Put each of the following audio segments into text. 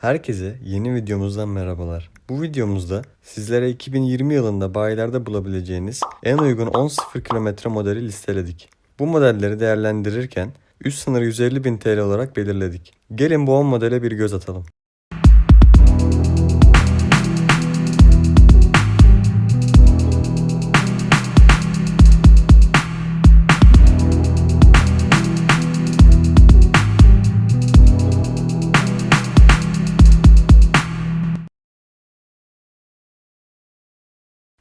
Herkese yeni videomuzdan merhabalar. Bu videomuzda sizlere 2020 yılında bayilerde bulabileceğiniz en uygun 10-0 kilometre modeli listeledik. Bu modelleri değerlendirirken üst sınır 150.000 TL olarak belirledik. Gelin bu 10 modele bir göz atalım.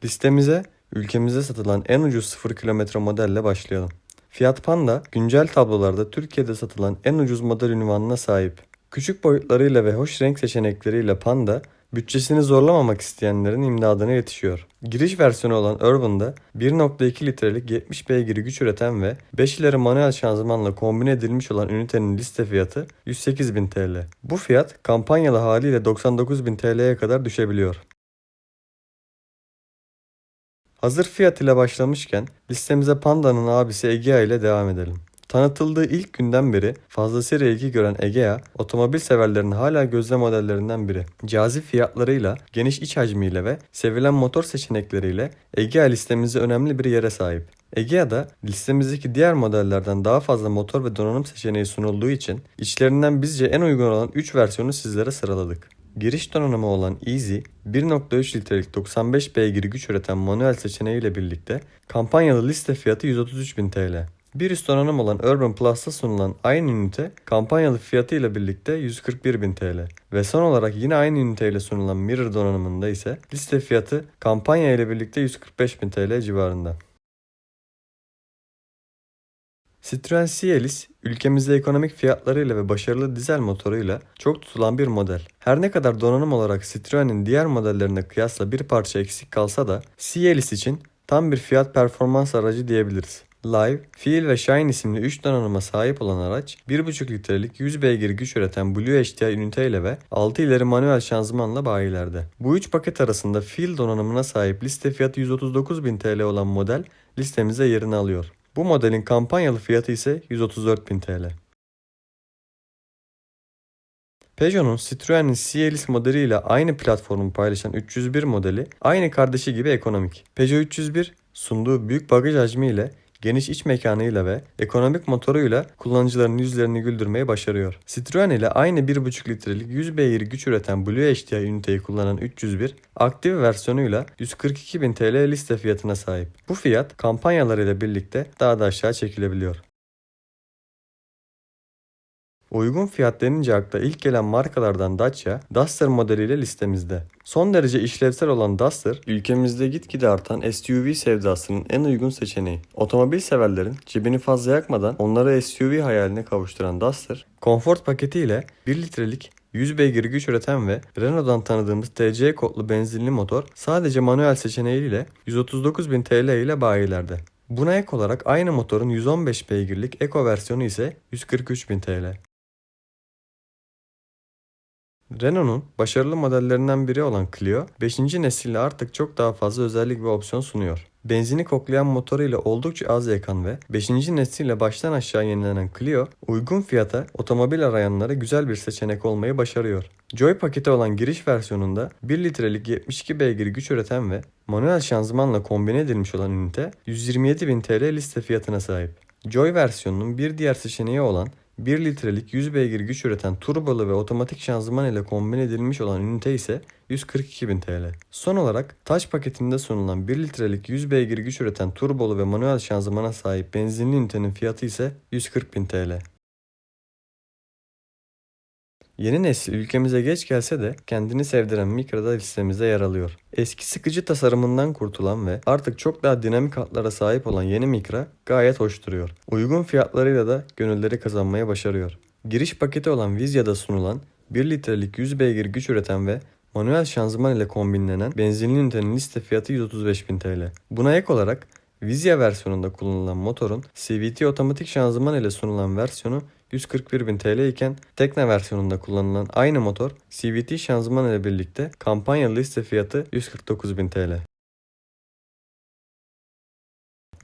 Listemize ülkemizde satılan en ucuz 0 kilometre modelle başlayalım. Fiat Panda güncel tablolarda Türkiye'de satılan en ucuz model ünvanına sahip. Küçük boyutlarıyla ve hoş renk seçenekleriyle Panda bütçesini zorlamamak isteyenlerin imdadına yetişiyor. Giriş versiyonu olan Urban'da 1.2 litrelik 70 beygir güç üreten ve 5 ileri manuel şanzımanla kombine edilmiş olan ünitenin liste fiyatı 108.000 TL. Bu fiyat kampanyalı haliyle 99.000 TL'ye kadar düşebiliyor. Hazır fiyat ile başlamışken listemize Panda'nın abisi Egea ile devam edelim. Tanıtıldığı ilk günden beri fazlasıyla ilgi gören Egea, otomobil severlerin hala gözde modellerinden biri. Cazip fiyatlarıyla, geniş iç hacmiyle ve sevilen motor seçenekleriyle Egea listemizde önemli bir yere sahip. Egea'da listemizdeki diğer modellerden daha fazla motor ve donanım seçeneği sunulduğu için içlerinden bizce en uygun olan 3 versiyonu sizlere sıraladık. Giriş donanımı olan Easy, 1.3 litrelik 95 beygir güç üreten manuel seçeneğiyle birlikte kampanyalı liste fiyatı 133.000 TL. Bir üst donanım olan Urban Plus'ta sunulan aynı ünite kampanyalı fiyatı ile birlikte 141.000 TL. Ve son olarak yine aynı üniteyle sunulan Mirror donanımında ise liste fiyatı kampanya ile birlikte 145.000 TL civarında. Citroen C-Elise ülkemizde ekonomik fiyatlarıyla ve başarılı dizel motoruyla çok tutulan bir model. Her ne kadar donanım olarak Citroen'in diğer modellerine kıyasla bir parça eksik kalsa da C-Elise için tam bir fiyat performans aracı diyebiliriz. Live, Feel ve Shine isimli 3 donanıma sahip olan araç 1.5 litrelik 100 beygir güç üreten Blue HDI üniteyle ve 6 ileri manuel şanzımanla bayilerde. Bu 3 paket arasında Feel donanımına sahip liste fiyatı 139.000 TL olan model listemize yerini alıyor. Bu modelin kampanyalı fiyatı ise 134.000 TL. Peugeot'un Citroen'in C-Elise modeliyle aynı platformu paylaşan 301 modeli aynı kardeşi gibi ekonomik. Peugeot 301 sunduğu büyük bagaj hacmiyle geniş iç mekanıyla ve ekonomik motoruyla kullanıcıların yüzlerini güldürmeyi başarıyor. Citroen ile aynı 1.5 litrelik 100 beygir güç üreten Blue HDI üniteyi kullanan 301, aktif versiyonuyla 142.000 TL liste fiyatına sahip. Bu fiyat kampanyalarıyla birlikte daha da aşağı çekilebiliyor. Uygun fiyat denince akla ilk gelen markalardan Dacia, Duster modeliyle listemizde. Son derece işlevsel olan Duster, ülkemizde gitgide artan SUV sevdasının en uygun seçeneği. Otomobil severlerin cebini fazla yakmadan onları SUV hayaline kavuşturan Duster, konfor paketiyle 1 litrelik 100 beygir güç üreten ve Renault'dan tanıdığımız TC kodlu benzinli motor sadece manuel seçeneğiyle 139.000 TL ile bayilerde. Buna ek olarak aynı motorun 115 beygirlik Eco versiyonu ise 143.000 TL. Renault'un başarılı modellerinden biri olan Clio, 5. nesille artık çok daha fazla özellik ve opsiyon sunuyor. Benzini koklayan motoruyla oldukça az yakan ve 5. nesille baştan aşağı yenilenen Clio, uygun fiyata otomobil arayanlara güzel bir seçenek olmayı başarıyor. Joy paketi olan giriş versiyonunda 1 litrelik 72 beygir güç üreten ve manuel şanzımanla kombine edilmiş olan ünite 127.000 TL liste fiyatına sahip. Joy versiyonunun bir diğer seçeneği olan 1 litrelik 100 beygir güç üreten turbolu ve otomatik şanzıman ile kombine edilmiş olan ünite ise 142.000 TL. Son olarak taş paketinde sunulan 1 litrelik 100 beygir güç üreten turbolu ve manuel şanzımana sahip benzinli ünitenin fiyatı ise 140.000 TL. Yeni nesil ülkemize geç gelse de kendini sevdiren Micra da listemizde yer alıyor. Eski sıkıcı tasarımından kurtulan ve artık çok daha dinamik hatlara sahip olan yeni Micra gayet hoş duruyor. Uygun fiyatlarıyla da gönülleri kazanmaya başarıyor. Giriş paketi olan Vizya'da sunulan 1 litrelik 100 beygir güç üreten ve manuel şanzıman ile kombinlenen benzinli ünitenin liste fiyatı 135.000 TL. Buna ek olarak Vizya versiyonunda kullanılan motorun CVT otomatik şanzıman ile sunulan versiyonu 141.000 TL iken Tekna versiyonunda kullanılan aynı motor CVT şanzıman ile birlikte kampanyalı liste fiyatı 149.000 TL.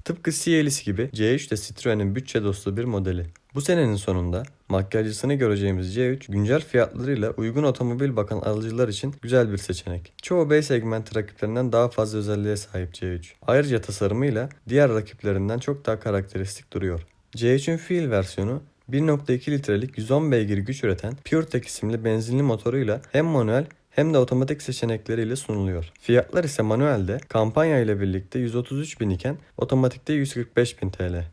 Tıpkı C50 gibi C3 de Citroen'in bütçe dostu bir modeli. Bu senenin sonunda makyajcısını göreceğimiz C3 güncel fiyatlarıyla uygun otomobil bakan alıcılar için güzel bir seçenek. Çoğu B segmenti rakiplerinden daha fazla özelliğe sahip C3. Ayrıca tasarımıyla diğer rakiplerinden çok daha karakteristik duruyor. C3'ün fiil versiyonu 1.2 litrelik 110 beygir güç üreten PureTech isimli benzinli motoruyla hem manuel hem de otomatik seçenekleriyle sunuluyor. Fiyatlar ise manuelde kampanya ile birlikte 133 bin iken otomatikte 145 bin TL.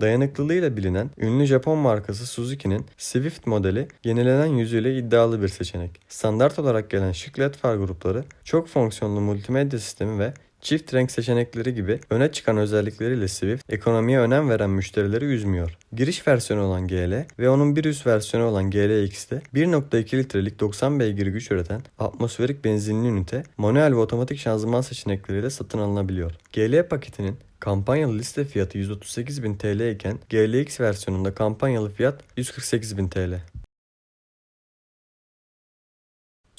Dayanıklılığıyla bilinen ünlü Japon markası Suzuki'nin Swift modeli yenilenen yüzüyle iddialı bir seçenek. Standart olarak gelen şık led far grupları, çok fonksiyonlu multimedya sistemi ve çift renk seçenekleri gibi öne çıkan özellikleriyle Swift ekonomiye önem veren müşterileri üzmüyor. Giriş versiyonu olan GL ve onun bir üst versiyonu olan GLX'te 1.2 litrelik 90 beygir güç üreten atmosferik benzinli ünite manuel ve otomatik şanzıman seçenekleriyle satın alınabiliyor. GL paketinin Kampanyalı liste fiyatı 138.000 TL iken GLX versiyonunda kampanyalı fiyat 148.000 TL.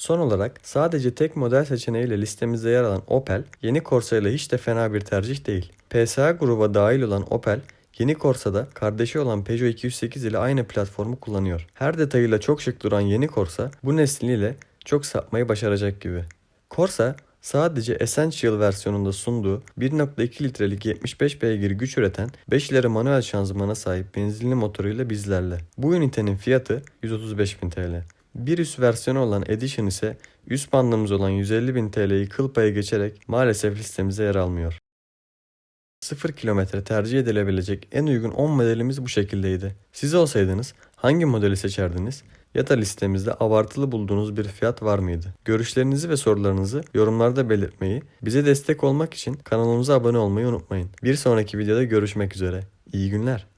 Son olarak sadece tek model seçeneğiyle listemizde yer alan Opel, yeni Corsa ile hiç de fena bir tercih değil. PSA gruba dahil olan Opel, Yeni Corsa'da kardeşi olan Peugeot 208 ile aynı platformu kullanıyor. Her detayıyla çok şık duran yeni Corsa bu nesliyle çok sapmayı başaracak gibi. Corsa sadece Essential versiyonunda sunduğu 1.2 litrelik 75 beygir güç üreten 5 ileri manuel şanzımana sahip benzinli motoruyla bizlerle. Bu ünitenin fiyatı 135.000 TL. Bir üst versiyonu olan Edition ise üst bandımız olan 150.000 TL'yi kıl payı geçerek maalesef listemize yer almıyor. 0 kilometre tercih edilebilecek en uygun 10 modelimiz bu şekildeydi. Siz olsaydınız hangi modeli seçerdiniz? Ya da listemizde abartılı bulduğunuz bir fiyat var mıydı? Görüşlerinizi ve sorularınızı yorumlarda belirtmeyi, bize destek olmak için kanalımıza abone olmayı unutmayın. Bir sonraki videoda görüşmek üzere. İyi günler.